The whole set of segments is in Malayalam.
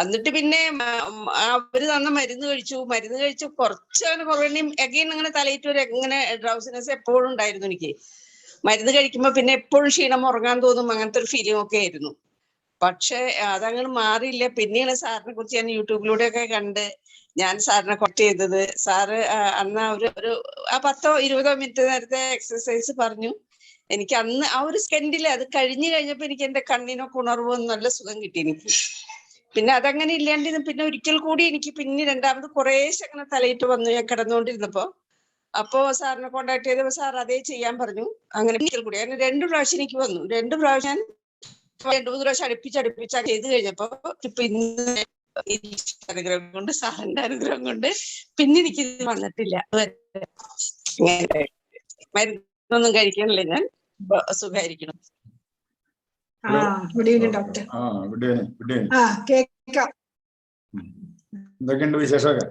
എന്നിട്ട് പിന്നെ അവർ തന്ന മരുന്ന് കഴിച്ചു. മരുന്ന് കഴിച്ചു കുറച്ച് അങ്ങനെ കുറവെണ്ണം അഗൈൻ അങ്ങനെ തലയിട്ട് ഒരു ഇങ്ങനെ ഡ്രൗസിനെസ് എപ്പോഴും ഉണ്ടായിരുന്നു എനിക്ക്. മരുന്ന് കഴിക്കുമ്പോ പിന്നെ എപ്പോഴും ക്ഷീണം ഉറങ്ങാൻ തോന്നും. അങ്ങനത്തെ ഒരു ഫീലിംഗ് ഒക്കെ ആയിരുന്നു. പക്ഷെ അതങ്ങനെ മാറിയില്ല. പിന്നെയാണ് സാറിനെ കുറിച്ച് ഞാൻ യൂട്യൂബിലൂടെ ഒക്കെ കണ്ട് ഞാൻ സാറിനെ കൊട്ട് ചെയ്തത്. സാറ് അന്ന് ഒരു ഒരു ആ പത്തോ ഇരുപതോ മിനിറ്റ് നേരത്തെ എക്സസൈസ് പറഞ്ഞു. എനിക്ക് അന്ന് ആ ഒരു സെക്കൻഡിൽ അത് കഴിഞ്ഞു കഴിഞ്ഞപ്പോ എനിക്ക് എന്റെ കണ്ണിനൊക്കെ ഉണർവ് നല്ല സുഖം കിട്ടി എനിക്ക്. പിന്നെ അതങ്ങനെ ഇല്ലാണ്ടിരുന്നു പിന്നെ ഒരിക്കൽ കൂടി എനിക്ക് പിന്നെ രണ്ടാമത് കുറേശ്ശെ അങ്ങനെ തലയിട്ട് വന്നു ഞാൻ കിടന്നുകൊണ്ടിരുന്നപ്പോ. അപ്പോ സാറിനെ കോണ്ടാക്ട് ചെയ്തപ്പോ സാർ അതേ ചെയ്യാൻ പറഞ്ഞു. അങ്ങനെ ഒരിക്കൽ കൂടി. അങ്ങനെ രണ്ടു പ്രാവശ്യം എനിക്ക് വന്നു. രണ്ടു പ്രാവശ്യം രണ്ടു മൂന്ന് പ്രാവശ്യം അടുപ്പിച്ച് അടുപ്പിച്ച് ചെയ്ത് കഴിഞ്ഞപ്പോ ഇപ്പൊ ഇന്ന് അനുഗ്രഹം കൊണ്ട് സാറിന്റെ അനുഗ്രഹം കൊണ്ട് പിന്നെ എനിക്ക് വന്നിട്ടില്ല. മരുന്നൊന്നും കഴിക്കണില്ല ഞാൻ. സുഖായിരിക്കണം ആ ഗുഡ് ഈവനിങ് ഡോക്ടർ ആ വിടുവേനെ വിടുവേനെ ആ കേക്കാം എന്തൊക്കെയുണ്ട് വിശേഷമൊക്കെ?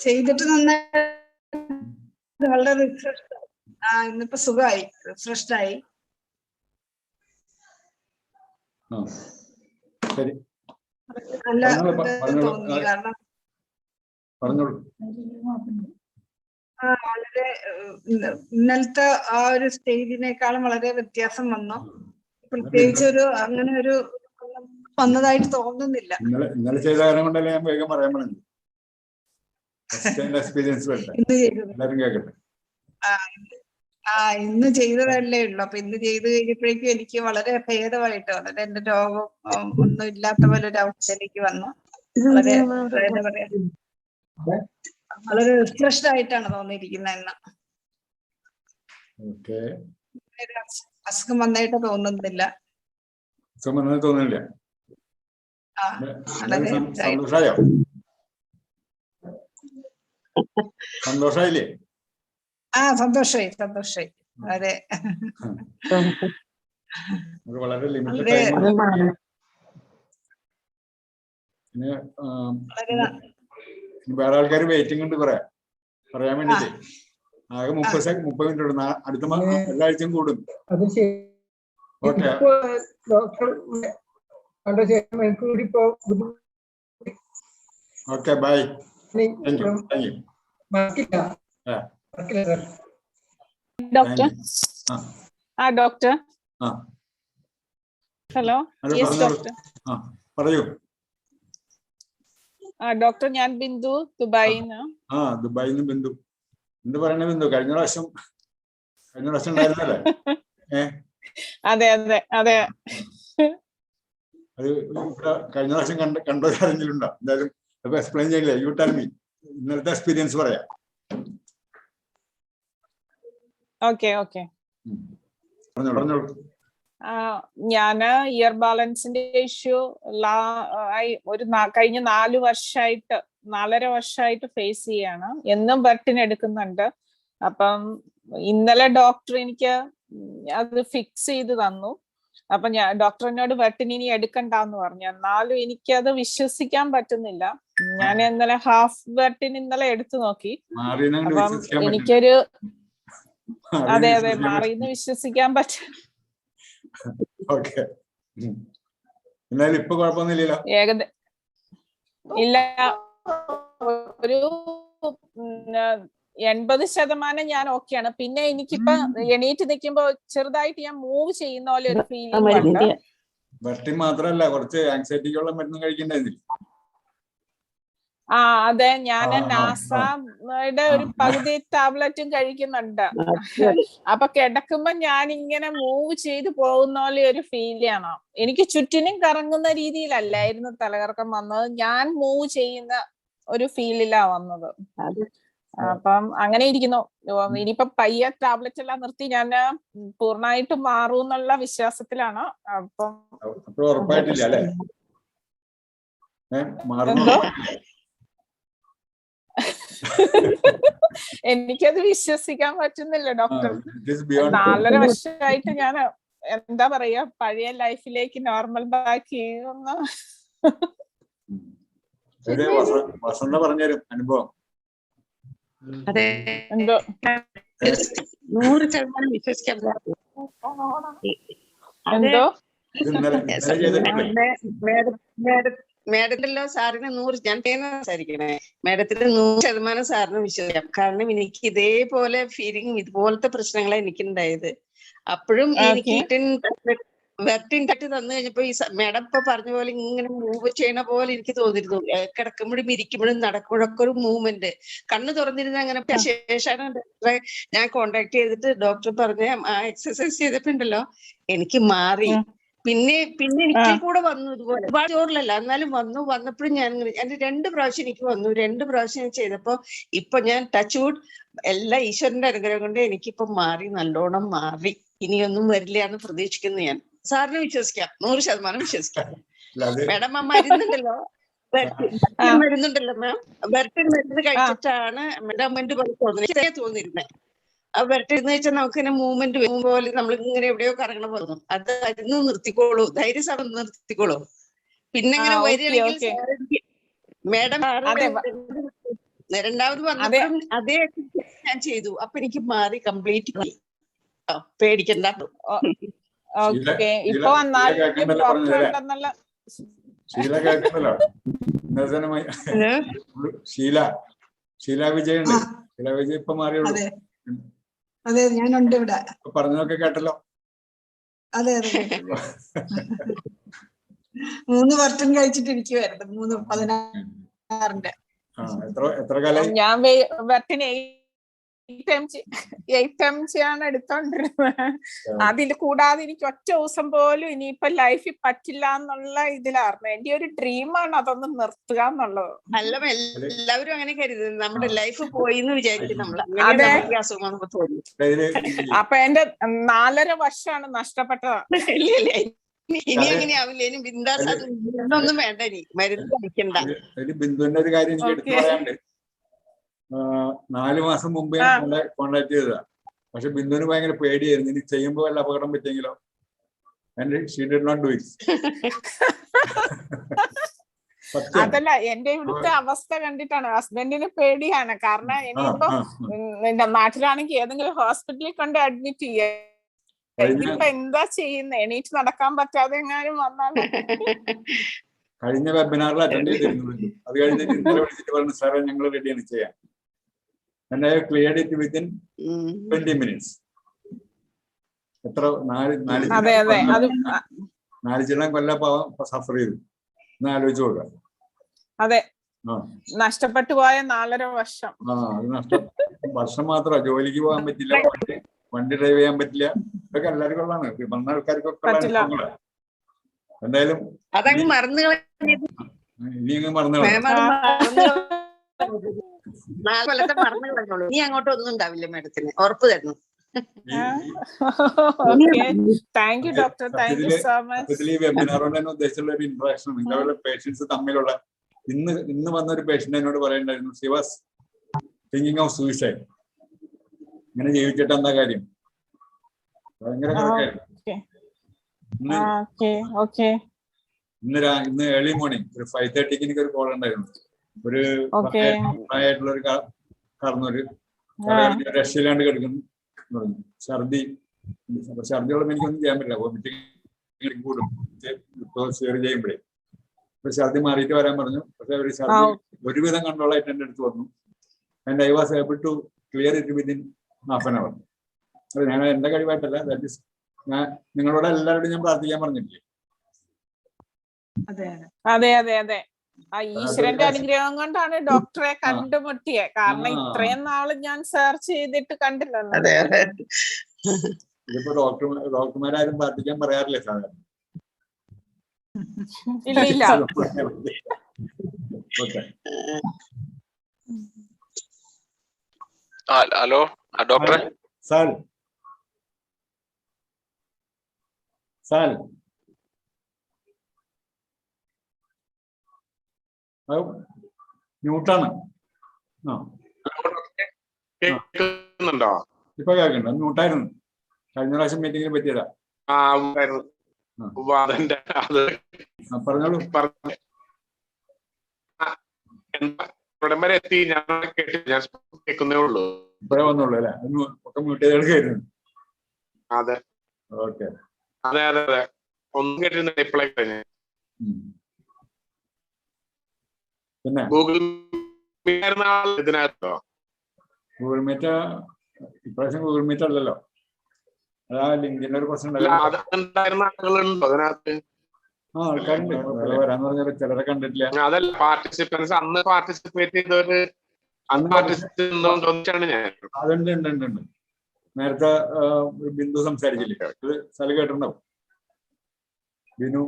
ചെയ്തിട്ട് വളരെ ആ ഇന്നിപ്പോ സുഖമായി. റിഫ്രഷ്ഡ് ആയി. ശരി. നല്ല തോന്നി കാരണം പറഞ്ഞോളൂ. വളരെ ഇന്നലത്തെ ആ ഒരു സ്റ്റേജിനേക്കാളും വളരെ വ്യത്യാസം വന്നു. പ്രത്യേകിച്ച് ഒരു അങ്ങനെ ഒരു വന്നതായിട്ട് തോന്നുന്നില്ല. ഇന്നലെ ചെയ്ത കാര്യം കൊണ്ടല്ലേ ഞാൻ വേഗം പറയാൻ പറഞ്ഞത്? എക്സ്പീരിയൻസ് കേൾക്കട്ടെ ആ ഇന്ന്- ചെയ്തതല്ലേ ഉള്ളു. അപ്പൊ ഇന്ന് ചെയ്ത് കഴിഞ്ഞപ്പോഴേക്കും എനിക്ക് വളരെ ഭേദമായിട്ട് വളരെ എന്റെ രോഗം ഒന്നും ഇല്ലാത്ത പോലെ ഒരു അവസ്ഥയിലേക്ക് എനിക്ക് വന്നു വളരെ എന്താ പറയാ? വളരെ റിഫ്രഷ്ഡ് ആയിട്ടാണ് തോന്നിയിരിക്കുന്നത് അസ്- അസുഖം വന്നായിട്ട് തോന്നുന്നില്ല. തോന്നുന്നില്ല. എല്ലാവരും സം- ഇതായി. സന്തോഷായോ സന്തോഷായില്ലേ ആ സന്തോഷമായി സന്തോഷമായി. അതെ. വളരെ ലിമിറ്റഡ് ടൈം ഇനി വേറെ ആൾക്കാർ വെയിറ്റിംഗ് ഉണ്ട് കുറെ പറയാൻ വേണ്ടിട്ട്. ആകെ മുപ്പത് സെക്കൻഡ് മുപ്പത് മിനിറ്റ് ഉണ്ട് അടുത്ത മാസം എല്ലാ ആഴ്ചയും കൂടും. Okay. Okay bye thank you thank you doctor ആ. ആ. ഡോക്ടർ ആ. ഹലോ യെസ് ഡോക്ടർ പറയൂ. ഡോക്ടർ ഞാൻ ബിന്ദു ദുബായിന്ന് ആ. ദുബായിൽ നിന്ന് ബിന്ദു. എന്ത് പറയണ ബിന്ദു? കഴിഞ്ഞ പ്രാവശ്യം കഴിഞ്ഞ പ്രാവശ്യം ഉണ്ടായിരുന്നല്ലേ? അതെ അതെ അതെ. അത് കഴിഞ്ഞ പ്രാവശ്യം കണ്ട കണ്ടോ ആരെങ്കിലും ഉണ്ടോ എന്തായാലും അപ്പൊ എക്സ്പ്ലെയിൻ ചെയ്യില്ലേ? യു ടെൽ മീ ഇന്നലത്തെ എക്സ്പീരിയൻസ് പറയാം. Okay okay. പറഞ്ഞോളൂ പറഞ്ഞോളൂ. ഞാൻ ഇയർ ബാലൻസിന്റെ ഇഷ്യൂ ആയി ഒരു കഴിഞ്ഞ നാല് വർഷമായിട്ട് നാലര വർഷമായിട്ട് ഫേസ് ചെയ്യാണ്. എന്നും ബർട്ടിന് എടുക്കുന്നുണ്ട്. അപ്പം ഇന്നലെ ഡോക്ടർ എനിക്ക് അത് ഫിക്സ് ചെയ്ത് തന്നു. അപ്പൊ ഞാൻ ഡോക്ടറിനോട് ബർട്ടിന് ഇനി എടുക്കണ്ടെന്ന് പറഞ്ഞു. എന്നാലും എനിക്കത് വിശ്വസിക്കാൻ പറ്റുന്നില്ല. ഞാൻ ഇന്നലെ ഹാഫ് ബർട്ടിന് ഇന്നലെ എടുത്തു നോക്കി. അപ്പം എനിക്കൊരു അതെ അതെ മാറിയെന്ന് വിശ്വസിക്കാൻ പറ്റും ഓക്കെ എന്നാലും ഇപ്പൊ കുഴപ്പമൊന്നുമില്ലല്ലോ. ഇല്ല. ഒരു എൺപത് ശതമാനം ഞാൻ ഓക്കെയാണ് പിന്നെ എനിക്കിപ്പോ എണീറ്റ് നിൽക്കുമ്പോ ചെറുതായിട്ട് ഞാൻ മൂവ് ചെയ്യുന്ന പോലെ ഒരു ഫീലിംഗ് മാത്രല്ല കുറച്ച് ആങ്സൈറ്റിക്കുള്ള മരുന്ന് കഴിക്കണ്ടായിരുന്നില്ല ആ അതെ. ഞാൻ നാസയുടെ ഒരു. പകുതി ടാബ്ലറ്റും കഴിക്കുന്നുണ്ട്. അപ്പൊ കിടക്കുമ്പോ ഞാൻ ഇങ്ങനെ മൂവ് ചെയ്ത് പോകുന്ന പോലെ ഒരു ഫീൽ ആണ്. എനിക്ക് ചുറ്റിനും കറങ്ങുന്ന രീതിയിലല്ലായിരുന്നു തലകറക്കം വന്നത്. ഞാൻ മൂവ് ചെയ്യുന്ന ഒരു ഫീലിലാ വന്നത്. അപ്പം അങ്ങനെ ഇരിക്കുന്നു. ഇനിയിപ്പൊ പയ്യെ ടാബ്ലറ്റ് എല്ലാം നിർത്തി ഞാൻ പൂർണമായിട്ടും മാറും എന്നുള്ള വിശ്വാസത്തിലാണ്. അപ്പം ഉറപ്പായിട്ടില്ല അല്ലേ? മാറുന്നു? എനിക്കത് വിശ്വസിക്കാൻ പറ്റുന്നില്ല ഡോക്ടർ നാലര വർഷമായിട്ട് ഞാൻ എന്താ പറയാ പഴയ ലൈഫിലേക്ക് നോർമൽ ബാക്ക് ചെയ്യുന്ന. വസന്ത പറഞ്ഞുതരും അനുഭവം. അതെ. എന്തോ? നൂറ് ശതമാനം വിശ്വസിക്കാൻ എന്തോ? മേഡത്തിലോ സാറിന് നൂറ് ഞാൻ സംസാരിക്കണേ. മേഡത്തിന് നൂറ് ശതമാനം സാറിന് വിശ്വസിക്കാം. കാരണം എനിക്ക് ഇതേപോലെ ഫീലിംഗ് ഇതുപോലത്തെ പ്രശ്നങ്ങളാണ് എനിക്കുണ്ടായത്. അപ്പോഴും എനിക്ക് വെർട്ടിൻ തട്ടി തന്നു കഴിഞ്ഞപ്പോ ഈ മേഡം ഇപ്പൊ പറഞ്ഞ പോലെ ഇങ്ങനെ മൂവ് ചെയ്യണ പോലെ എനിക്ക് തോന്നിരുന്നു കിടക്കുമ്പോഴും ഇരിക്കുമ്പോഴും നടക്കുമ്പോഴൊക്കെ ഒരു മൂവ്മെന്റ് കണ്ണ് തുറന്നിരുന്ന അങ്ങനെ ശേഷമാണ് ഡോക്ടറെ ഞാൻ കോണ്ടാക്ട് ചെയ്തിട്ട് ഡോക്ടർ പറഞ്ഞ ആ എക്സസൈസ് ചെയ്തിട്ടുണ്ടല്ലോ. എനിക്ക് മാറി. പിന്നെ പിന്നെ എനിക്ക് കൂടെ വന്നു ഇതുപോലെ. ഒരുപാട് ചോറിലല്ല എന്നാലും വന്നു. വന്നപ്പോഴും ഞാൻ ഇങ്ങനെ എന്റെ രണ്ട് പ്രാവശ്യം എനിക്ക് വന്നു. രണ്ട് പ്രാവശ്യം ഞാൻ ചെയ്തപ്പോ ഇപ്പൊ ഞാൻ ടച്ച് വുഡ് എല്ലാ ഈശ്വരന്റെ അനുഗ്രഹം കൊണ്ട് എനിക്കിപ്പോ മാറി നല്ലോണം മാറി. ഇനിയൊന്നും വരില്ല എന്ന് പ്രതീക്ഷിക്കുന്നു ഞാൻ. സാറിനെ വിശ്വസിക്കാം. നൂറ് ശതമാനം വിശ്വസിക്കാം. മേഡം മാഡം ആ. മരുന്നുണ്ടല്ലോ മരുന്നുണ്ടല്ലോ മാം? ബെർട്ടിൻ മരുന്ന് കഴിച്ചിട്ടാണ് മെന്റ് പോലെ തോന്നുന്നത്. തോന്നിയിരുന്നത് എന്ന് വെച്ചാൽ നമുക്ക് ഇങ്ങനെ മൂവ്മെന്റ് വരും പോലെ നമ്മൾ ഇങ്ങനെ എവിടെയോ കറങ്ങണ പോകുന്നു അത് അതിന്ന് നിർത്തിക്കോളൂ. ധൈര്യസാധനം നിർത്തിക്കോളൂ. പിന്നെ ഇങ്ങനെ വരികയാണെങ്കിൽ മേഡം അതെ, രണ്ടാമത് വന്നപ്പോഴും അതേ ഞാൻ ചെയ്തു. അപ്പൊ എനിക്ക് മാറി കംപ്ലീറ്റ് പേടിക്കണ്ട. ഓക്കെ. ശീല- ഇപ്പൊ വന്നാൽ ശീല? ഉണ്ടെന്നുള്ള ഷീല കേൾക്കുന്നല്ലോ. ഷീല ഷീല. ഷീല വിജയ് ഇപ്പൊ മാറിയുള്ളൂ. അതെ ഞാനുണ്ട് ഇവിടെ. പറഞ്ഞതൊക്കെ കേട്ടല്ലോ? അതെ അതെ മൂന്ന് വർഷം കഴിച്ചിട്ട് ഇരിക്കുവായിരുന്നു മൂന്ന് പതിനാറിന്റെ. എത്ര ഞാൻ വെർട്ടിന് eight M G eight M G ആണ് എടുത്തോണ്ടിരുന്നത് അതിൽ കൂടാതെ എനിക്ക് ഒറ്റ ദിവസം പോലും ഇനിയിപ്പൊ ലൈഫിൽ പറ്റില്ല എന്നുള്ള ഇതിലായിരുന്നു എന്റെ ഒരു ഡ്രീമാണ് അതൊന്ന് നിർത്തുക എന്നുള്ളത്. നല്ല എല്ലാവരും അങ്ങനെ കരുതുന്നു. നമ്മുടെ ലൈഫ് പോയി എന്ന് വിചാരിക്കും നമ്മൾ അതെ. അപ്പൊ എന്റെ നാലര വർഷമാണ് നഷ്ടപ്പെട്ടത്. ഇനി- അങ്ങനെ ആവില്ല ഇനി ബിന്ദാസ് ഒന്നും വേണ്ട ഇനി. മരുന്ന് കഴിക്കണ്ട. ബിന്ദുവിന്റെ ഒരു കാര്യം പറയാനുണ്ട്. നാല് മാസം മുമ്പേ ആ. കോണ്ടാക്ട് ചെയ്തതാ. പക്ഷെ ബിന്ദുവിന് ഭയങ്കര പേടിയായിരുന്നു. ഇനി ചെയ്യുമ്പോ വല്ല അപകടം പറ്റിയെങ്കിലോ? And she did not do it അതല്ല എന്റെ ഇവിടുത്തെ അവസ്ഥ കണ്ടിട്ടാണ് ഹസ്ബൻഡിന് പേടിയാണ്. കാരണം ഇനിയിപ്പോ. എന്റെ നാട്ടിലാണെങ്കിൽ ഏതെങ്കിലും ഹോസ്പിറ്റലിൽ കൊണ്ട് അഡ്മിറ്റ് ചെയ്യാ. എന്താ ചെയ്യുന്നത് എണീറ്റ് നടക്കാൻ പറ്റാതെ എങ്ങാനും വന്നാൽ കഴിഞ്ഞ വെബിനാറിൽ അറ്റൻഡ് ചെയ്തിരുന്നു. അത് കഴിഞ്ഞിട്ട് ഇന്നലെ വിളിച്ചിട്ട് പറഞ്ഞു സാറേ ഞങ്ങൾ റെഡിയാണ് ചെയ്യാൻ. എന്നെ clear it within um. Twenty minutes എത്ര? നാല് നാല് നാല് ചില്ലം കൊല്ല സഫർ ചെയ്തു. എന്ന് ആലോചിച്ചു കൊടുക്ക അതെ. നഷ്ടപ്പെട്ടു പോയ നാലര വർഷം. ആ അത് നഷ്ടം വർഷം മാത്രമാ ജോലിക്ക് പോകാൻ പറ്റില്ല വണ്ടി വണ്ടി ഡ്രൈവ് ചെയ്യാൻ പറ്റില്ല. ഇതൊക്കെ എല്ലാവർക്കും ഉള്ളതാണ്. വന്ന ആൾക്കാർക്കൊക്കെ. എന്തായാലും ഇനി അങ്ങ് മറന്നു നാല് കൊല്ലത്തെ മറന്നു കളഞ്ഞോളൂ ഇനി അങ്ങോട്ട് ഒന്നും ഉണ്ടാവില്ല മാഡത്തിന്. ഉറപ്പ് തരുന്നു thank you doctor thank you so much സത്യത്തിൽ ഈ വെബിനാർ കൊണ്ട് തന്നെ ഉദ്ദേശിച്ചുള്ള ഒരു ഇന്ററാക്ഷൻ നിങ്ങളുടെ പേഷ്യൻസ് തമ്മിലുള്ള ഇന്ന് ഇന്ന് വന്ന ഒരു പേഷ്യന്റ് എന്നോട് പറയണ്ടായിരുന്നു. She was thinking of suicide ഇങ്ങനെ ജീവിച്ചിട്ട് എന്താ കാര്യം? ഭയങ്കര. ഇന്ന് ഇന്ന് ഏർലി മോർണിംഗ് ഒരു ഫൈവ് തേർട്ടിക്ക് എനിക്ക് ഒരു കോൾ ഉണ്ടായിരുന്നു. ഒരു ആയിട്ടുള്ളൊരു പ്രായമായിട്ടുള്ള ഒരു കാർന്നൊരു ആ. രക്ഷയിലാണ്ട് കിടക്കുന്നു പറഞ്ഞു. ഛർദി. അപ്പൊ ഛർദി ഉള്ളപ്പോൾ എനിക്കൊന്നും ചെയ്യാൻ പറ്റില്ല. വോമിറ്റിംഗ് കൂടും. ഷെയർ ചെയ്യുമ്പോഴേ. അപ്പൊ ഛർദി മാറിയിട്ട് വരാൻ പറഞ്ഞു. പക്ഷെ ഒരു ഛർദി ഒരുവിധം കൺട്രോൾ ആയിട്ട് എന്റെ അടുത്ത് വന്നു. And I was able to clear it within half an hour അത് ഞാൻ എന്റെ കഴിവായിട്ടല്ല. ദാറ്റ് ഇസ് ഞാൻ നിങ്ങളോട് എല്ലാവരോടും ഞാൻ പ്രാർത്ഥിക്കാൻ പറഞ്ഞിട്ടില്ലേ? അതെ അതെ അതെ. ആ ഈശ്വരന്റെ അനുഗ്രഹം കൊണ്ടാണ് ഡോക്ടറെ കണ്ടുമുട്ടിയത് കാരണം. ഇത്രയും നാൾ ഞാൻ സെർച്ച് ചെയ്തിട്ട് കണ്ടില്ലല്ലോ. അതെ അതെ. ഇതിപ്പോ ഡോക്ടർ ഡോക്ടർമാരാരും പ്രാർത്ഥിക്കാൻ പറയാറില്ലേ സാധാരണ ഇല്ല ഹലോ. ഡോക്ടറെ. സാൽ സാൽ അത് മ്യൂട്ടാണ് ആ. കേൾക്കുന്നുണ്ടോ? ഇപ്പൊ കേൾക്കണ്ട മ്യൂട്ടായിരുന്നു കഴിഞ്ഞ പ്രാവശ്യം മീറ്റിംഗിന് പറ്റിയതാ. പറഞ്ഞോളൂ. ഇവിടം വരെ എത്തി. ഞാൻ കേട്ടില്ല ഞാൻ കേൾക്കുന്നേ ഉള്ളൂ. ഇപ്പഴേ വന്നുള്ളൂ അല്ലേ? ഒക്കെ മ്യൂട്ട് ചെയ്ത് എടുക്കായിരുന്നു. അതെ. ഓക്കെ. അതെ അതെ അതെ. ഒന്നും കേട്ടിരുന്നില്ല. ഇപ്പോഴേ കഴിഞ്ഞു. പിന്നെ ഗൂഗിൾ ഇതിനകത്തോ? ഗൂഗിൾ മീറ്റ് ഇപ്രാവശ്യം ഗൂഗിൾ മീറ്റ് അല്ലല്ലോ അതാ ലിങ്കിന്റെ ഒരു പ്രശ്നം അതിനകത്ത്? ആ ആൾക്കാരുണ്ട്. വരാന്ന് പറഞ്ഞാൽ ചിലരെ കണ്ടിട്ടില്ല. അതല്ല പാർട്ടിസിപ്പൻസ് അന്ന് പാർട്ടിസിപ്പേറ്റ് ചെയ്തവര് അന്ന് പാർട്ടിസിപ്പേറ്റ് ചെയ്തോണ്ടാണ് ഞാൻ. അതുണ്ട് ഉണ്ട് ഉണ്ട് ഉണ്ട്. നേരത്തെ ബിന്ദു സംസാരിച്ചില്ലേ? സ്ഥലം കേട്ടിട്ടുണ്ടാവും. ബിനു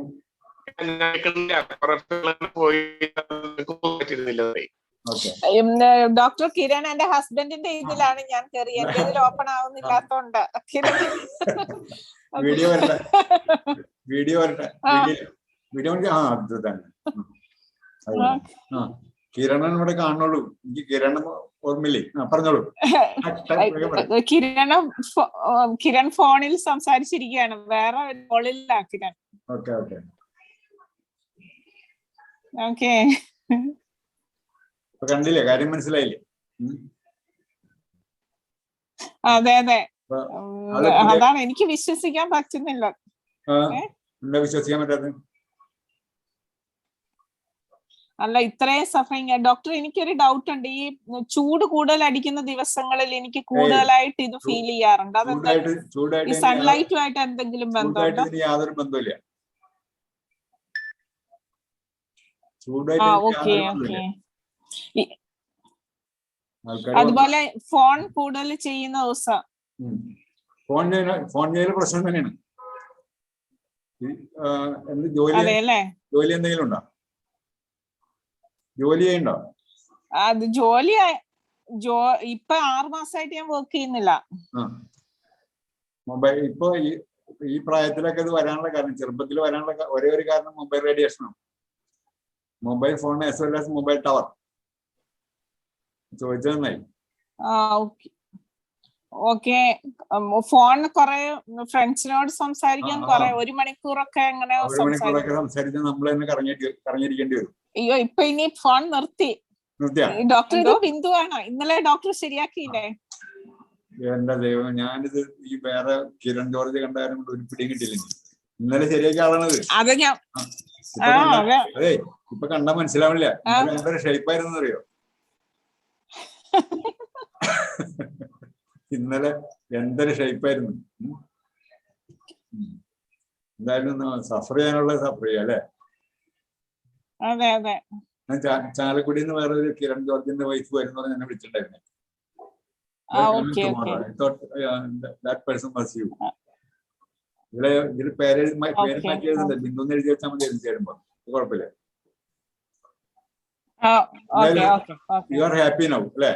ഡോക്ടർ കിരൺ എന്റെ ഹസ്ബൻഡിന്റെ ഇതിലാണ് ഞാൻ കയറി എന്റെ ഇതിൽ ഓപ്പൺ ആവുന്നില്ലാത്തോണ്ട്. വീഡിയോ വരട്ടെ. വീഡിയോ വരട്ടെ. ആ. വീഡിയോ ആ അത് തന്നെ. കിരണൻ ഇവിടെ കാണുള്ളൂ എനിക്ക് കിരണം ഓർമ്മയില്ലേ? പറഞ്ഞോളൂ. കിരണ കിരൺ ഫോണിൽ സംസാരിച്ചിരിക്കുകയാണ്. വേറെ കിരൺ. Okay okay. ഓക്കെ. കണ്ടില്ലേ? കാര്യം മനസ്സിലായില്ലേ. അതെ അതെ. അതാണ് എനിക്ക് വിശ്വസിക്കാൻ പറ്റുന്നില്ല. വിശ്വസിക്കാൻ പറ്റാത്ത അല്ല ഇത്രയും സഫറിങ് ഡോക്ടർ എനിക്കൊരു ഡൗട്ട് ഉണ്ട്. ഈ ചൂട് കൂടുതൽ അടിക്കുന്ന ദിവസങ്ങളിൽ എനിക്ക് കൂടുതലായിട്ട് ഇത് ഫീൽ ചെയ്യാറുണ്ട്. അതെന്താ? ഈ സൺലൈറ്റുമായിട്ട് എന്തെങ്കിലും ബന്ധമുണ്ടോ? യാതൊരു ബന്ധമില്ല ചൂടായിട്ട് അതുപോലെ ഫോൺ കൂടുതൽ ചെയ്യുന്ന ദിവസം. ഫോൺ ഫോൺ ചെയ്യൽ പ്രശ്നം തന്നെയാണ്. ജോലി? ജോലി എന്തെങ്കിലും ഉണ്ടോ? ജോലി ചെയ്യണ്ടോ അത് ജോലി ജോ ഇപ്പൊ ആറു മാസമായിട്ട് ഞാൻ വർക്ക് ചെയ്യുന്നില്ല. മൊബൈൽ ഇപ്പൊ ഈ പ്രായത്തിലൊക്കെ ഇത് വരാനുള്ള കാരണം ചെറുപ്പത്തിൽ വരാനുള്ള ഒരേ ഒരു കാരണം mobile റേഡിയേഷനാണ്. Mobile phone as well as mobile tower. ചോദിച്ചത് നന്നായി ഓക്കെ. ഓക്കെ. ഫോൺ കുറെ ഫ്രണ്ട്സിനോട് സംസാരിക്കാൻ. കുറെ ഒരു മണിക്കൂറൊക്കെ അങ്ങനെ സംസാരിച്ച് നമ്മൾ തന്നെ കറങ്ങിയിരിക്കേണ്ടി വരും. അയ്യോ ഇപ്പൊ ഇനി ഫോൺ നിർത്തി. നിർത്തിയാ? ഡോക്ടർ ബിന്ദു ബിന്ദുവാണ് ഇന്നലെ ഡോക്ടർ ശരിയാക്കിയില്ലേ? എന്റെ ദൈവം ഞാനിത് ഈ വേറെ കിരൺ ജോർജ് കണ്ടാലും ഒരു പിടിയും കിട്ടിയില്ല എനിക്ക്. ഇന്നലെ ശരിയാക്കിയ ആളാണത്. അത് ഞാൻ ഇപ്പൊ ആ കണ്ടാ- അതെ. ഇപ്പൊ കണ്ടാ മനസ്സിലാവില്ല എന്തൊരു ഷേപ്പായിരുന്നു അറിയോ ഇന്നലെ എന്തൊരു ഷേപ്പായിരുന്നു. എന്തായാലും സഫർ ചെയ്യാനുള്ള സഫർ ചെയ്യാം അല്ലെ? അതെ അതെ. ഞാൻ ചാ- ചാലക്കുടിയിൽ നിന്ന് വേറെ ഒരു കിരൺ ജോർജിന്റെ വൈഫ് വരുന്ന എന്നെ വിളിച്ചിട്ടുണ്ടായിരുന്നു. ദാറ്റ് പേഴ്സൺ വാസ് യു ഇതിലെ ഇതിൽ പേര് മ- പേര് Okay, മാറ്റി എഴുതുന്നുണ്ട് ബിന്ദു എന്ന് എഴുതി വെച്ചാൽ മതി എഴുതി ചേരുമ്പോ കുഴപ്പമില്ല യു ആർ ഹാപ്പി നൗ അല്ലെ?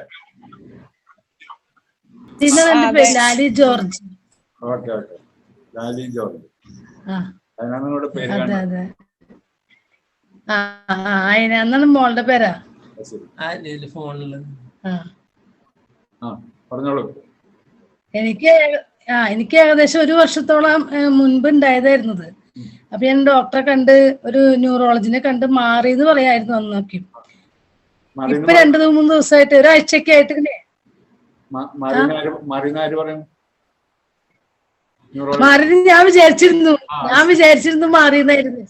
Lali George. Okay okay. Lali George. ആ. അതിനാണ് ഇവിടെ പേര് അതെ അതെ. ആ ആ അതിനാന്നാണ് മോളുടെ പേരാ? ഫോണിൽ. ആ. ആ പറഞ്ഞോളൂ. എനിക്ക് ആ എനിക്ക് ഏകദേശം ഒരു വർഷത്തോളം മുൻപ് ഉണ്ടായതായിരുന്നത്. അപ്പൊ ഞാൻ ഡോക്ടറെ കണ്ട് ഒരു ന്യൂറോളജിനെ കണ്ട് മാറി എന്ന് പറയായിരുന്നു അന്ന് നോക്കി. ഇപ്പൊ രണ്ടു മൂന്ന് ദിവസമായിട്ട് ഒരാഴ്ചയൊക്കെ ആയിട്ട് ഇങ്ങനെ മാറി ഞാൻ വിചാരിച്ചിരുന്നു. ഞാൻ വിചാരിച്ചിരുന്നു മാറിയെന്നായിരുന്നു.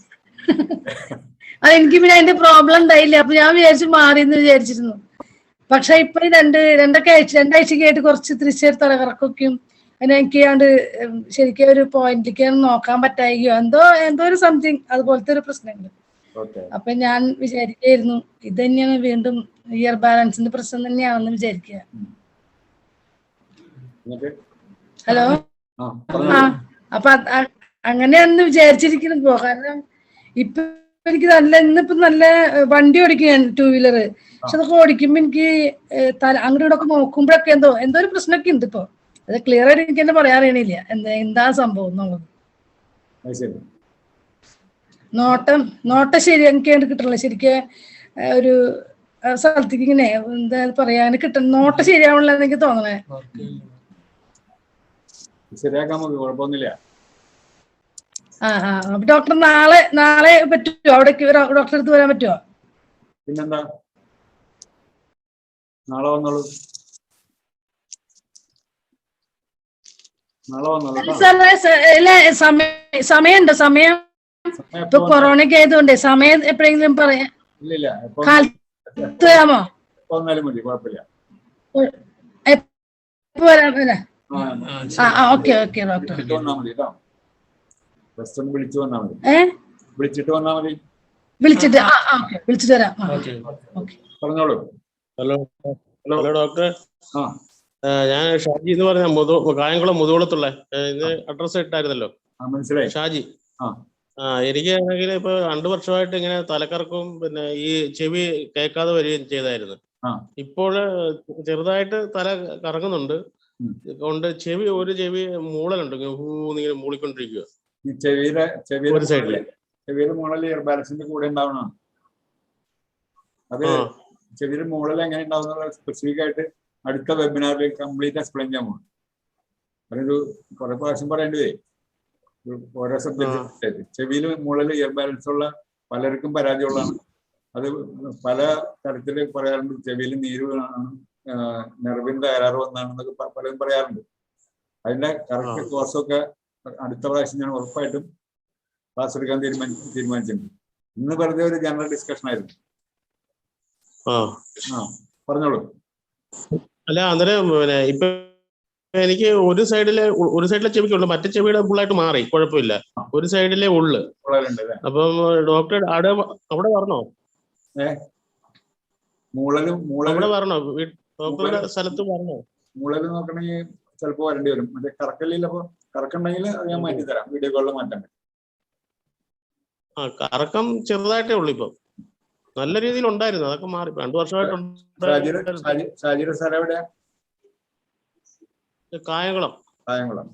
അത് എനിക്ക് പിന്നെ അതിന്റെ പ്രോബ്ലം ഉണ്ടായില്ല. അപ്പൊ ഞാൻ വിചാരിച്ചു മാറിയെന്ന് വിചാരിച്ചിരുന്നു. പക്ഷെ ഇപ്പൊ രണ്ട് രണ്ടൊക്കെ ആഴ്ച രണ്ടാഴ്ചക്കായിട്ട് കുറച്ച് തൃശ്ശൂർ അതിന് എനിക്ക് ആണ്ട് ശരിക്കും ഒരു പോയിന്റിലേക്ക് നോക്കാൻ പറ്റായികയോ എന്തോ എന്തോ ഒരു സംതിങ് അതുപോലത്തെ ഒരു പ്രശ്നമുണ്ട് അപ്പൊ ഞാൻ വിചാരിക്കായിരുന്നു ഇത് തന്നെയാണ് വീണ്ടും ഇയർ ബാലൻസിന്റെ പ്രശ്നം തന്നെയാണെന്ന് വിചാരിക്കുക ഹലോ? ആ അപ്പൊ അങ്ങനെയാണെന്ന് വിചാരിച്ചിരിക്കുന്നു. പോ കാരണം ഇപ്പൊ എനിക്ക് നല്ല ഇന്നിപ്പോ നല്ല വണ്ടി ഓടിക്കുകയാണ് ടൂ വീലർ പക്ഷെ അതൊക്കെ ഓടിക്കുമ്പോ എനിക്ക് അങ്ങോട്ടും ഇവിടെ നോക്കുമ്പോഴൊക്കെ എന്തോ എന്തോ ഒരു പ്രശ്നമൊക്കെ ഉണ്ട് ഇപ്പൊ. അത് ക്ലിയർ ആയിട്ട് എനിക്ക് തന്നെ പറയാൻ അറിയണില്ല. എന്താ എന്താ സംഭവം എന്നുള്ളത്. നോട്ടം നോട്ടം ശരി എനിക്ക് കിട്ടണില്ല. ശരിക്കും ഒരു സ്ഥലത്തേക്ക് ഇങ്ങനെ എന്താ പറയാൻ കിട്ടണം നോട്ടം ശരിയാവണില്ല എനിക്ക് തോന്നണേ. ശരിയാക്കാൻ ആ ആ അപ്പൊ ഡോക്ടർ നാളെ നാളെ പറ്റുമോ അവിടേക്ക് ഡോക്ടറെ അടുത്ത് വരാൻ പറ്റുമോ പിന്നെന്താ? നാളെ വന്നോളൂ നാളെ വന്നോളൂ കേട്ടോ. സാറേ സ- ഇല്ല, സമയം സമയമുണ്ടോ? സമയം? സമയം ഇപ്പൊ എപ്പോ കൊറോണ ഒക്കെ ആയതുകൊണ്ട് സമയം എപ്പോഴെങ്കിലും പറയാം. ഇല്ല ഇല്ല എപ്പോ കാലത്ത് വരാമോ എപ്പോ വന്നാലും മതി കുഴപ്പമില്ല. എപ്പോ വരാം? വരാം ആ, ആ ആ ഓക്കെ ഓക്കെ ഡോക്ടർ. വിളിച്ചിട്ട് വന്നാ മതി വിളിച്ചിട്ട് വരാം. പറഞ്ഞോളൂ. ഹലോ. Hello doctor. ആ, ഞാൻ ഷാജി എന്ന് പറഞ്ഞ മുതു കായംകുളം മുതുകുളത്തുള്ള ഇന്ന് അഡ്രസ് ഇട്ടായിരുന്നല്ലോ. മനസ്സിലായി. ഷാജി. ആ. എനിക്ക് ആണെങ്കിൽ ഇപ്പൊ രണ്ടു വർഷമായിട്ട് ഇങ്ങനെ തലക്കറക്കും പിന്നെ ഈ ചെവി കേൾക്കാതെ വരികയും ചെയ്തായിരുന്നു. ഇപ്പോൾ ചെറുതായിട്ട് തല കറങ്ങുന്നുണ്ട്. കൊണ്ട് ചെവി ഒരു ചെവി മൂളലുണ്ട്. ഇങ്ങനെ മൂളിക്കൊണ്ടിരിക്കുക. ചെവിയിലെ ചെവിയിലെ ഒരു സൈഡിൽ. ചെവിയിലെ ഇയർ കൂടെ ഉണ്ടാവണം? അത് ആ. ചെവിയിലെ മുകളിൽ എങ്ങനെ ഉണ്ടാവുന്ന സ്പെസിഫിക് ആയിട്ട് അടുത്ത വെബിനാറിൽ കംപ്ലീറ്റ് എക്സ്പ്ലെയിൻ ചെയ്യാൻ പോകും അതൊരു കുറെ പ്രാവശ്യം പറയേണ്ടി വരും ഓരോ സബ്ജക്റ്റ് ചെവിയിൽ മുകളിൽ ഇയർ ബാലൻസ് ഉള്ള പലർക്കും പരാതിയുള്ളതാണ്. അത് പല തരത്തിൽ പറയാറുണ്ട്. ചെവിയിൽ നീര് വീണാണ് നെർവിന് തകരാറ് വന്നാണെന്നൊക്കെ പലരും പറയാറുണ്ട്. അതിന്റെ കറക്റ്റ് കോഴ്സ് കോഴ്സൊക്കെ അടുത്ത പ്രാവശ്യം ഞാൻ ഉറപ്പായിട്ടും ക്ലാസ് എടുക്കാൻ തീരുമാനി തീരുമാനിച്ചിട്ടുണ്ട്. ഇന്ന് വെറുതെ ഒരു ജനറൽ ഡിസ്കഷൻ ആയിരുന്നു. ആ പറഞ്ഞോളൂ. അല്ല അന്നേരം പിന്നെ ഇപ്പൊ എനിക്ക് ഒരു സൈഡിലെ ഒരു സൈഡിലെ ചെവിക്കുള്ളൂ മറ്റേ ചെവിയുടെ ഫുള്ളായിട്ട് മാറി. കുഴപ്പമില്ല. ഒരു സൈഡിലെ ഉള്ളു. അപ്പം ഡോക്ടർ അവിടെ അവിടെ പറഞ്ഞോ അവിടെ പറഞ്ഞോ ഡോക്ടറുടെ സ്ഥലത്ത് പറഞ്ഞോ മുളക് നോക്കണമെങ്കിൽ ചിലപ്പോ വരേണ്ടി വരും. മറ്റേ കറക്കല്ലേ അപ്പൊ കറക്കുണ്ടെങ്കിൽ അത് ഞാൻ മാറ്റി തരാം വീഡിയോ കോളിൽ മാറ്റാൻ പറ്റും ആ കറക്കം ചെറുതായിട്ടേ ഉള്ളു ഇപ്പം. നല്ല രീതിയിൽ ഉണ്ടായിരുന്നു. അതൊക്കെ മാറി. രണ്ടു വർഷമായിട്ടുണ്ട് വർഷമായിട്ട് കായംകുളം. കായംകുളം.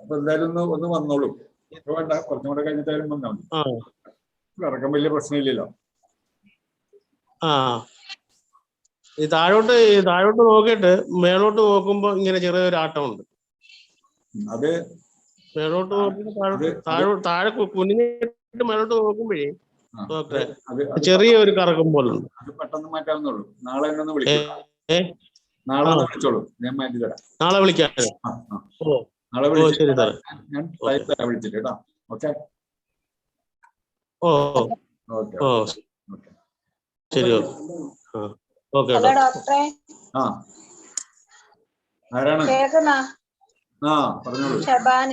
അപ്പൊ എന്തായാലും ഒന്ന് ഒന്ന് വന്നോളൂ. വേണ്ട. കുറച്ചും കൂടെ കഴിഞ്ഞിട്ടായാലും വന്നാൽ മതി. ആ. വലിയ പ്രശ്നമില്ലല്ലോ. ആ. ഈ താഴോട്ട് താഴോട്ട് നോക്കിയിട്ട് മേളോട്ട് നോക്കുമ്പോ ഇങ്ങനെ ചെറിയൊരു ആട്ടമുണ്ട് ഉണ്ട്. അത് മേളോട്ട് നോക്കുമ്പോ താഴോട്ട് താഴോ കുനിഞ്ഞിട്ട് മേളോട്ട് നോക്കുമ്പോഴേ അത് ചെറിയ ഒരു കറക്കം പോലെ ഉണ്ട്. അത് പെട്ടെന്ന് മാറ്റാവുന്നുള്ളൂ നാളെ എന്നെ ഒന്ന് വിളിക്കും. നാളെ ഒന്ന് വിളിച്ചോളൂ. ഞാൻ മാറ്റി തരാം. നാളെ വിളിക്കാം. ഓ. നാളെ ഓ വിളിച്ചിട്ട് ശരി ഞാൻ ടൈം തരാം. വിളിച്ചിട്ട് കേട്ടോ. ഓക്കെ? ഓ. Okay okay. ശരി ഓക്കെ ആ. ഓക്കെ ഹലോ ഡോക്ടറെ. ആ. ആരാണ്? ആ പറഞ്ഞോളൂ. ഷബാന.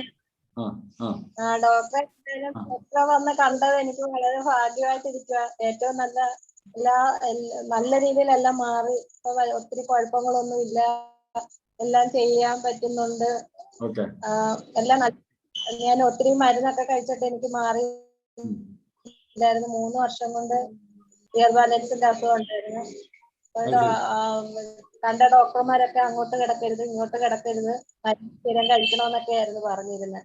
ആ ആ. ആ ഡോക്ടറെ. ഡോക്ടറെ വന്ന് കണ്ടത് എനിക്ക് വളരെ ഭാഗ്യമായിട്ടിരിക്കുക ഏറ്റവും നല്ല എല്ലാ നല്ല രീതിയിൽ എല്ലാം മാറി ഒത്തിരി കുഴപ്പങ്ങളൊന്നും ഇല്ല. എല്ലാം ചെയ്യാൻ പറ്റുന്നുണ്ട്. എല്ലാം ഞാൻ ഒത്തിരി മരുന്നൊക്കെ കഴിച്ചിട്ട് എനിക്ക് മാറി ഇല്ലായിരുന്നു. മൂന്ന് വർഷം കൊണ്ട് ഇയർ ബാലൻസിന്റെ അസുഖം ഉണ്ടായിരുന്നു. കണ്ട ഡോക്ടർമാരൊക്കെ അങ്ങോട്ട് കിടക്കരുത് ഇങ്ങോട്ട് കിടക്കരുത് മരുന്ന് സ്ഥിരം കഴിക്കണമെന്നൊക്കെ ആയിരുന്നു പറഞ്ഞിരുന്നത്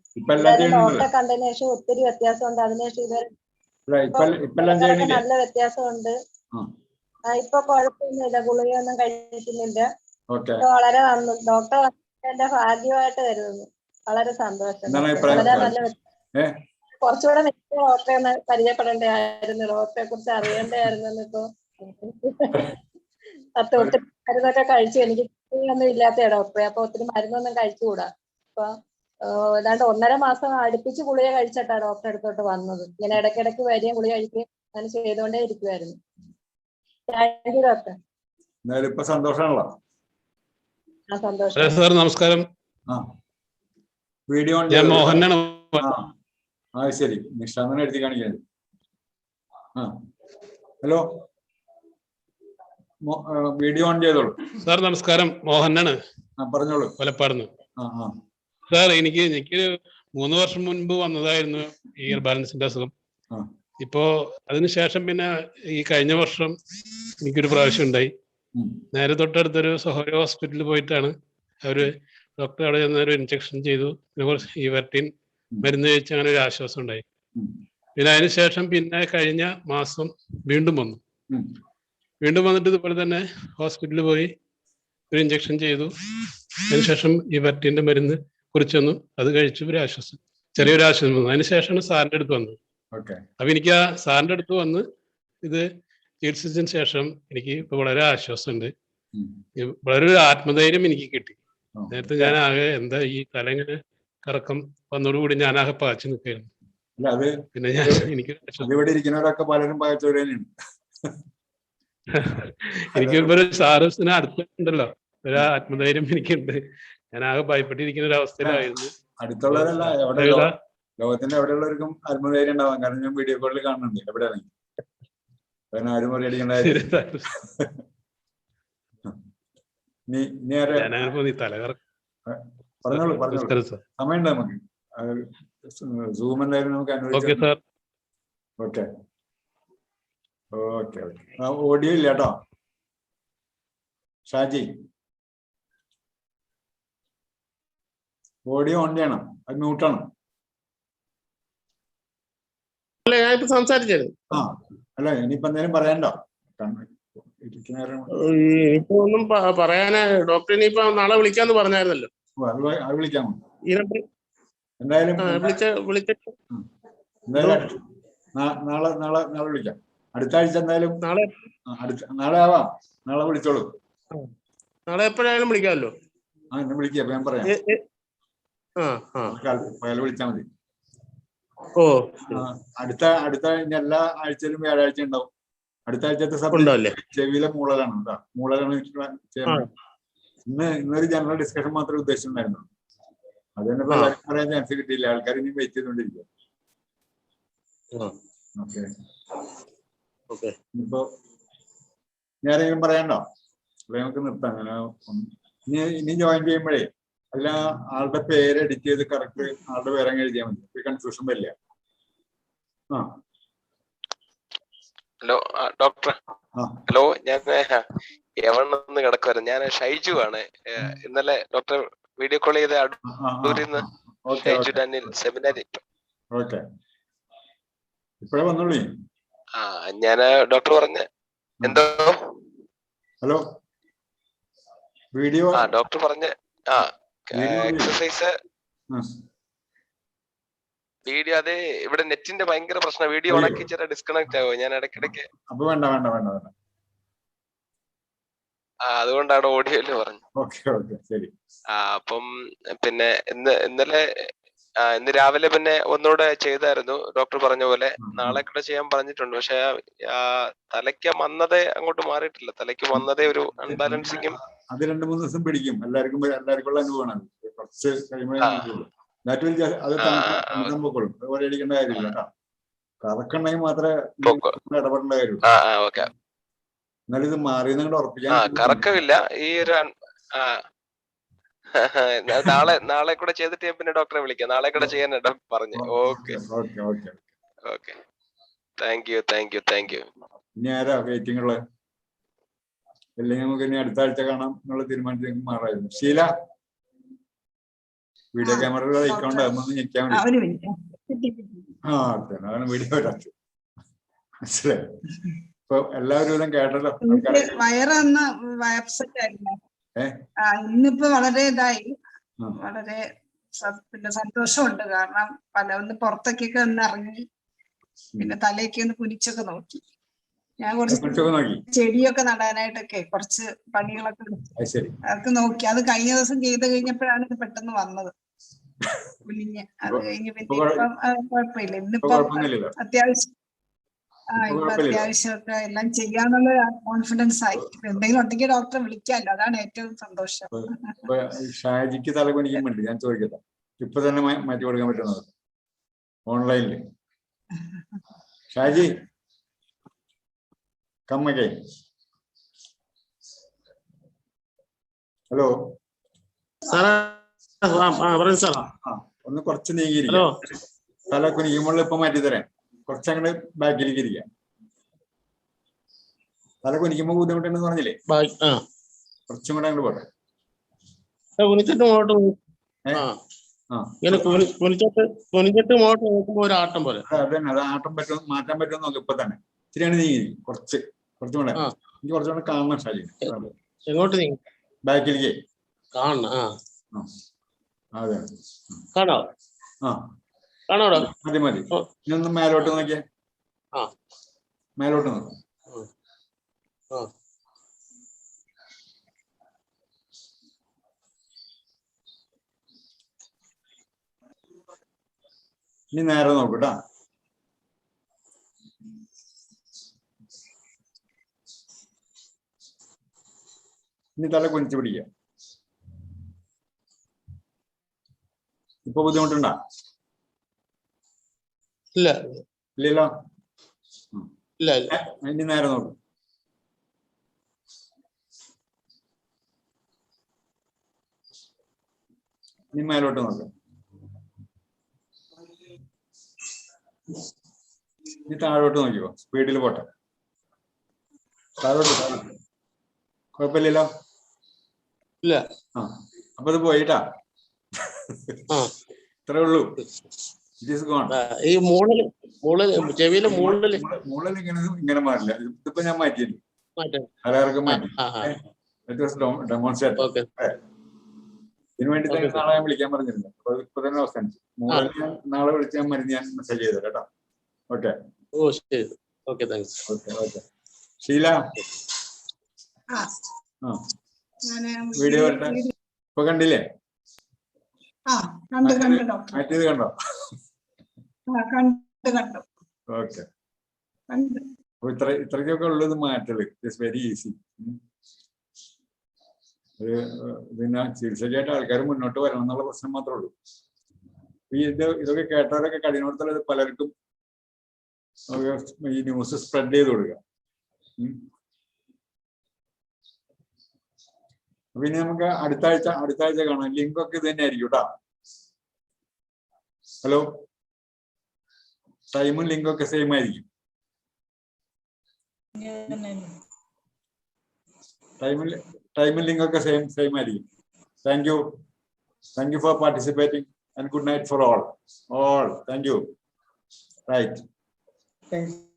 ഡോക്ടറെ കണ്ടതിന് ശേഷം ഒത്തിരി വ്യത്യാസമുണ്ട്. അതിനുശേഷം ഇവർ നല്ല വ്യത്യാസമുണ്ട്. ഉണ്ട് ആ, ഇപ്പൊ കുഴപ്പമൊന്നുമില്ല. ഗുളികയൊന്നും കഴിക്കുന്നില്ല. വളരെ നന്ദി ഡോക്ടർ എന്റെ ഭാഗ്യമായിട്ട് കരുതുന്നു. വളരെ സന്തോഷം. വളരെ നല്ല? കുറച്ചുകൂടെ എനിക്ക് ഡോക്ടറെ ഒന്ന് പരിചയപ്പെടേണ്ടതായിരുന്നു. ഡോക്ടറെ കുറിച്ച് അറിയേണ്ടതായിരുന്നു ഇപ്പൊ. അത്തോട്ട് മരുന്നൊക്കെ കഴിച്ചു. എനിക്ക് ഒന്നും ഇല്ലാത്ത ഡോക്ടറെ അപ്പൊ ഒത്തിരി മരുന്നൊന്നും കഴിച്ചുകൂടാ? അപ്പൊ ഏതാണ്ട് ഒന്നര മാസം അടുപ്പിച്ച് ഗുളിക കഴിച്ചിട്ടാ ഡോക്ടറെ അടുത്തോട്ട് വന്നത്. ഇങ്ങനെ ഇടയ്ക്കിടയ്ക്ക് വരികയും ഗുളിക കഴിക്കുകയും അങ്ങനെ ചെയ്തുകൊണ്ടേ ഇരിക്കുമായിരുന്നു താങ്ക് യു ഡോക്ടർ. എന്തായാലും ഇപ്പൊ സന്തോഷമാണല്ലോ. ആ സന്തോഷം. ഹലോ സാർ നമസ്കാരം. ആ. വീഡിയോ ഓൺ ഞാൻ ചെയ്തോ? മോഹനാണ്. ആ. ആ ശരി. നിഷ്ഠാന്തനെ എഴുതി കാണിക്കാൻ ആ. ഹലോ. വീഡിയോ ഓൺ ചെയ്തോളൂ. സാർ നമസ്കാരം. മോഹനാണ്. പറഞ്ഞോളൂ. കൊലപ്പാടുന്നു. സാർ എനിക്ക് എനിക്ക് മൂന്ന് വർഷം മുൻപ് വന്നതായിരുന്നു ഇയർ ബാലൻസിന്റെ അസുഖം. ഇപ്പോ അതിനുശേഷം പിന്നെ ഈ കഴിഞ്ഞ വർഷം എനിക്കൊരു പ്രാവശ്യം ഉണ്ടായി. നേരെ തൊട്ടടുത്തൊരു സ്വകാര്യ ഹോസ്പിറ്റലിൽ പോയിട്ടാണ് അവർ ഡോക്ടർ അവിടെ ചെന്ന് ഒരു ഇൻജെക്ഷൻ ചെയ്തു. പിന്നെ കുറച്ച് ഈ വെർട്ടിൻ മരുന്ന് കഴിച്ച് അങ്ങനെ ഒരു ആശ്വാസം ഉണ്ടായി. പിന്നെ അതിനുശേഷം പിന്നെ കഴിഞ്ഞ മാസം വീണ്ടും വന്നു. വീണ്ടും വന്നിട്ട് ഇതുപോലെ തന്നെ ഹോസ്പിറ്റലിൽ പോയി ഒരു ഇഞ്ചക്ഷൻ ചെയ്തു. അതിനുശേഷം ഈ വെർട്ടിന്റെ മരുന്ന് കുറിച്ച് തന്നു. അത് കഴിച്ചു ഒരു ആശ്വാസം ചെറിയൊരു ആശ്വാസം വന്നു. അതിനുശേഷമാണ് സാറിന്റെ അടുത്ത് വന്നത്. അപ്പൊ എനിക്ക് ആ സാറിന്റെ അടുത്ത് വന്ന് ഇത് ചികിത്സിച്ചതിന് ശേഷം എനിക്ക് ഇപ്പൊ വളരെ ആശ്വാസമുണ്ട്. ഉണ്ട് വളരെ ഒരു ആത്മധൈര്യം എനിക്ക് കിട്ടി. നേരത്തെ ഞാൻ ആകെ എന്താ ഈ തലങ്ങനെ കറക്കം വന്നതോടുകൂടി ഞാൻ ആകെ പാച്ചു അത് പിന്നെ ഞാൻ എനിക്ക് അത് ഇവിടെ ഇരിക്കുന്നവരൊക്കെ പലരും എനിക്ക് ഒരു സാറസിന് അടുത്തുണ്ടല്ലോ. ഒരു ആത്മധൈര്യം എനിക്കുണ്ട്. ഞാൻ ആകെ ഭയപ്പെട്ടിരിക്കുന്ന ഒരു അവസ്ഥയിലായിരുന്നു. അടുത്തുള്ളവരല്ല എവിടെ എവിടാ? ലോകത്തിന്റെ എവിടെയുള്ളവർക്കും ആത്മധൈര്യം ഉണ്ടാവാം. കാരണം ഞാൻ വീഡിയോ കോളിൽ കാണുന്നുണ്ട്. എവിടെയാണെങ്കിൽ കാരണം ആരും പറയടിക്കണ്ട ശരി, സാർ. നീ നീ ആരാ? ഞാനങ്ങനെ തോന്നി തലകറ പറഞ്ഞോളൂ പറഞ്ഞോളൂ. സമയമുണ്ട് നമുക്ക്? സൂം എന്തായാലും നമുക്ക് sir. Okay. Okay okay. Audio ഇല്ല കേട്ടോ. ഷാജി. ഓഡിയോ ഓൺ ചെയ്യണം. അത് മ്യൂട്ടാണ് അല്ല ഞാൻ ഇപ്പൊ സംസാരിച്ചത്. ആ അല്ല ഇനിയിപ്പോ എന്തെങ്കിലും പറയണ്ടോ? ഇപ്പൊ ഒന്നും പറയാന് ഡോക്ടർ ഇനിയിപ്പോ നാളെ വിളിക്കാന്ന് പറഞ്ഞായിരുന്നല്ലോ. ഓ, അത് വ- അത് വിളിക്കാമോ ഈ നമ്പർ എന്തായാലും വിളിച്ച വിളിച്ചിട്ട് നാളെ നാളെ നാളെ വിളിക്കാം. അടുത്ത ആഴ്ച എന്തായാലും നാളെ നാളെ ആവാം. നാളെ വിളിച്ചോളൂ. നാളെ എപ്പോഴായാലും വിളിക്കാമല്ലോ? ആ എന്നെ വിളിക്കാം ഞാൻ പറയാം. വിളിച്ചാൽ മതി. ഓ അടുത്ത അടുത്ത എല്ലാ ആഴ്ചയിലും വ്യാഴാഴ്ച ഉണ്ടാവും. അടുത്ത ആഴ്ചത്തെ ചെവിയിലെ മൂളലാണ്. കേട്ടോ മൂളലാണ് ഇന്ന് ഇന്നൊരു ജനറൽ ഡിസ്കഷൻ മാത്രമേ ഉദ്ദേശിച്ചിട്ടുണ്ടായിരുന്നു അത് തന്നെ പറയാൻ ചാൻസ് കിട്ടിയില്ല. ആൾക്കാർ ഇനി വെയിറ്റ് ചെയ്തുകൊണ്ടിരിക്കുക ഓക്കെ ഞാൻ ആരെങ്കിലും പറയാണ്ടോ അല്ലെ നമുക്ക് നിർത്താം. അങ്ങനെ ഇനി ഇനി ജോയിൻ ചെയ്യുമ്പോഴേ അല്ല ആളുടെ പേര് എഡിറ്റ് ചെയ്ത് കറക്റ്റ് ആളുടെ പേരങ്ങ് എഴുതിയാൽ മതി. കൺഫ്യൂഷൻ വരില്ല. ആ. ഹലോ ഡോക്ടർ ഹലോ ഞാൻ എവണെന്ന് കിടക്കുവായിരുന്നു. ഞാൻ ഷൈജു ആണ്. ഇന്നലെ ഡോക്ടർ വീഡിയോ കോൾ ചെയ്ത ഷൈജു ഡാനിയൽ സെമിനാരി ഇപ്പഴേ വന്നോളൂ ആ ഞാൻ ഡോക്ടർ പറഞ്ഞ. എന്തോ? ഹലോ? വീഡിയോ? ആ ഡോക്ടർ പറഞ്ഞ. ആ എക്സസൈസ് വീഡിയോ അതെ ഇവിടെ നെറ്റിന്റെ ഭയങ്കര പ്രശ്നം. വീഡിയോ. ഉണക്കി ചെറിയ ഡിസ്കണക്ട് ആവും ഞാൻ ഇടയ്ക്കിടയ്ക്ക് അപ്പൊ വേണ്ട വേണ്ട വേണ്ട വേണ്ട. അതുകൊണ്ടാണ് ഓഡിയോയിൽ പറഞ്ഞു ഓക്കെ ഓക്കെ ശരി. ആ അപ്പം പിന്നെ ഇന്ന് ഇന്നലെ ഇന്ന് രാവിലെ പിന്നെ ഒന്നുകൂടെ ചെയ്തായിരുന്നു. ഡോക്ടർ പറഞ്ഞ പോലെ നാളെ കൂടെ ചെയ്യാൻ പറഞ്ഞിട്ടുണ്ട്. പക്ഷെ തലയ്ക്ക് വന്നതേ അങ്ങോട്ട് മാറിയിട്ടില്ല. തലയ്ക്ക് വന്നതേ ഒരു അൺബാലൻസിങ്ങും അത് രണ്ട് മൂന്ന് ദിവസം പിടിക്കും. എല്ലാവർക്കും എല്ലാവർക്കും ഉള്ള അനുഭവമാണ്. കുറച്ച് അത് അടിക്കേണ്ട കാര്യമില്ല കേട്ടോ. കറക്കുണ്ടെങ്കിൽ മാത്രമേ. ഇടപെടേണ്ട കാര്യമുള്ളൂ. എന്നാലും ഇത് മാറിയെന്ന് ഉറപ്പിക്കാൻ കറക്കമില്ല. ഈ ഒരു നാളെ നാളെ കൂടെ ചെയ്തിട്ട് ഞാൻ പിന്നെ ഡോക്ടറെ വിളിക്കാം. നാളെ കൂടെ ചെയ്യാൻ പറഞ്ഞു. Okay. Okay okay okay. Thank you thank you thank you ഇനി ആരാ വെയിറ്റിംഗ് ഉള്ളത്? അല്ലെങ്കിൽ നമുക്ക് ഇനി അടുത്ത ആഴ്ച കാണാം എന്നുള്ള തീരുമാനത്തിലേക്ക് മാറായിരുന്നു. ശീല വീഡിയോ ക്യാമറ അയക്കോണ്ട് അതൊന്ന് ഞെക്കാൻ ആ, അതാണ് വീഡിയോ വരാത്ത മനസ്സിലായി? ഇപ്പൊ എല്ലാവരും കേട്ടല്ലോ. വയറന്ന് അപ്സെറ്റ് ആയിരുന്നു ഇന്നിപ്പോ വളരെ ഇതായി. വളരെ പിന്നെ സന്തോഷമുണ്ട്. കാരണം പല ഒന്ന് പുറത്തേക്കൊക്കെ ഒന്ന് ഇറങ്ങി പിന്നെ തലയൊക്കെ ഒന്ന് കുനിച്ചൊക്കെ നോക്കി. ഞാൻ കുറച്ച് ചെടിയൊക്കെ നടാനായിട്ടൊക്കെ കുറച്ച് പണികളൊക്കെ അതൊക്കെ നോക്കി. അത് കഴിഞ്ഞ ദിവസം ചെയ്ത് കഴിഞ്ഞപ്പോഴാണ് ഇത് പെട്ടെന്ന് വന്നത്. കുനിഞ്ഞ്. അത് കഴിഞ്ഞ് പിന്നെ ഇപ്പൊ കുഴപ്പമില്ല. ഇന്നിപ്പം അത്യാവശ്യം ആ ഇപ്പൊ ഇപ്പൊ കുഴപ്പമില്ല. അത്യാവശ്യമൊക്കെ എല്ലാം ചെയ്യാന്നുള്ള കോൺഫിഡൻസ് ആയി. എന്തെങ്കിലും ഉണ്ടെങ്കിൽ ഡോക്ടറെ വിളിക്കാമല്ലോ അതാണ് ഏറ്റവും സന്തോഷം. ഷാജിക്ക് തല കുനിക്കുമ്പോണ്ട് ഞാൻ ചോദിക്കട്ടെ. ഇപ്പൊ തന്നെ മാറ്റി കൊടുക്കാൻ പറ്റുന്നത്? ഓൺലൈനിൽ. ഷാജി കമ്മകെ ഹലോ. സാറേ പറഞ്ഞു സാറാ. ഒന്ന് കുറച്ച് നീങ്ങിയിരിക്കും. തലക്കുനിക്കുമ്പോൾ തല കുനിക്കുമ്പോൾ ഇപ്പൊ മാറ്റി തരാം കുറച്ചങ്ങോട്ട് ബാക്കിലേക്ക് ഇരിക്കാം തല കുനിക്കുമ്പോൾ ബുദ്ധിമുട്ടുണ്ടെന്ന് പറഞ്ഞില്ലേ? കുറച്ചും കൂടെ അങ്ങോട്ട് പോട്ടെ. കുനിച്ചിട്ട് ഇങ്ങനെ കുനിച്ചിട്ട് കുനിച്ചിട്ട് നോക്കുമ്പോ ഒരു ആട്ടം പോലെ. അത് പറ്റും മാറ്റാൻ പറ്റും നോക്ക്. ഇപ്പൊ തന്നെ. ഇച്ചിരിയാണ് നീങ്ങി. കുറച്ച്. കുറച്ചും കൂടെ. എനിക്ക് കുറച്ചും കൂടെ കാണണം ഷാജി. എങ്ങോട്ട് നീ ബാക്കിലേക്ക്. കാണണം ആ. അതെ. കാണാം ആ. കാണോടോ മതി മതി. ഒന്ന് മേലോട്ട് നോക്കിയേ. ആ. മേലോട്ട് നോക്ക്. ഇനി നേരെ നോക്കൂട്ടാ ഇനി തല കുനിച്ച് പിടിക്കുക ഇപ്പൊ ബുദ്ധിമുട്ടുണ്ടാ? ഇല്ല. ഇല്ലല്ലോ. ഇല്ല ഇല്ല. ഇനി നേരെ നോക്കും. ഇനി മേലോട്ട് നോക്കാം. ഇനി താഴോട്ട് നോക്കിക്കോ. സ്പീഡിൽ പോട്ടെ. താഴോട്ട് കുഴപ്പമില്ലല്ലോ? ഇല്ല. ആ അപ്പൊ ഇത് പോയിട്ടാ ഇത്രേ ഉള്ളൂ. ഈ മൂളിൽ മൂളിൽ ചെവിയിലെ മൂളിൽ മുകളിൽ ഇങ്ങനെ ഇങ്ങനെ മാറില്ല. ഇതിപ്പോ ഞാൻ മാറ്റിയില്ല. മാറ്റാം. ഡെമോൺസ്ട്രേറ്റ് തന്നെ നാളെ ഞാൻ വിളിക്കാൻ പറഞ്ഞിരുന്നു. അപ്പൊ ഇപ്പൊ തന്നെ അവസാനിച്ചു. ഞാൻ നാളെ വിളിച്ച് ഞാൻ മരുന്ന് ഞാൻ മെസ്സേജ് ചെയ്തു കേട്ടോ. ഓക്കെ. ഓ ശരി. Okay thanks. Okay okay. Sheela? ആ. വീഡിയോ ഇപ്പൊ കണ്ടില്ലേ? ആ കണ്ടു? കണ്ടു ഓക്കെ. ഇത്ര ഇത്രയ്ക്കൊക്കെ ഉള്ളത് മാറ്റൽ. ഇറ്റ്സ് വെരി ഈസി പിന്നെ ചികിത്സയ്ക്കായിട്ട് ആൾക്കാർ മുന്നോട്ട് വരണം എന്നുള്ള പ്രശ്നം മാത്രമേ ഉള്ളൂ. ഈ ഇത് ഇതൊക്കെ കേട്ടവരൊക്കെ കഴിയുന്നിടത്തോളം ഇത് പലർക്കും ഈ ന്യൂസ് സ്പ്രെഡ് ചെയ്ത് കൊടുക്കുക. പിന്നെ നമുക്ക് അടുത്ത ആഴ്ച അടുത്ത ആഴ്ച കാണാം. ലിങ്ക് ഒക്കെ ഇത് തന്നെ ആയിരിക്കും കേട്ടോ ഹലോ? ടൈമും ലിങ്കും ഒക്കെ സെയിം ആയിരിക്കും ടൈമിൽ ടൈമിൽ ലിങ്ക് ഒക്കെ സെയിം സെയിം ആയിരിക്കും thank you thank you for participating and good night for all all thank you right thanks